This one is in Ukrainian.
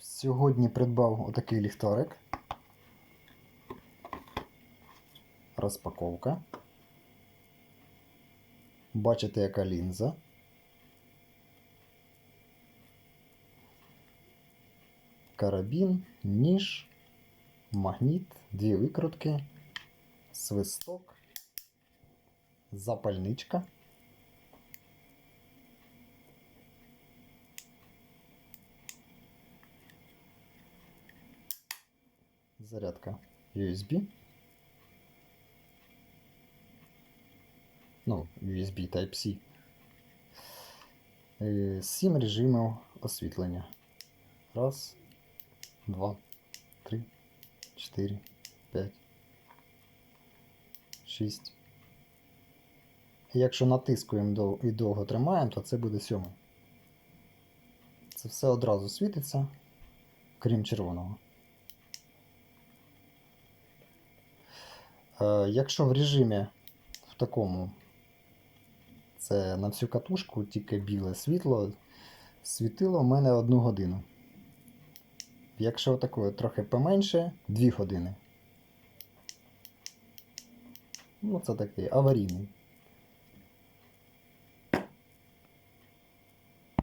Сьогодні придбав отакий ліхтарик. Розпаковка. Бачите, яка лінза. Карабін, ніж, магніт, дві викрутки, свисток, запальничка. Зарядка USB. Ну, USB Type-C. Е, Сім режимів освітлення. Раз, два, три, чотири, п'ять, шість. Якщо натискуємо і довго тримаємо, то це буде сьомий. Це все одразу світиться, крім червоного. Якщо в режимі в такому це на всю катушку, тільки біле світло, світило в мене одну годину. Якщо такое трохи поменше, 2 години. Ну, це такий аварійний.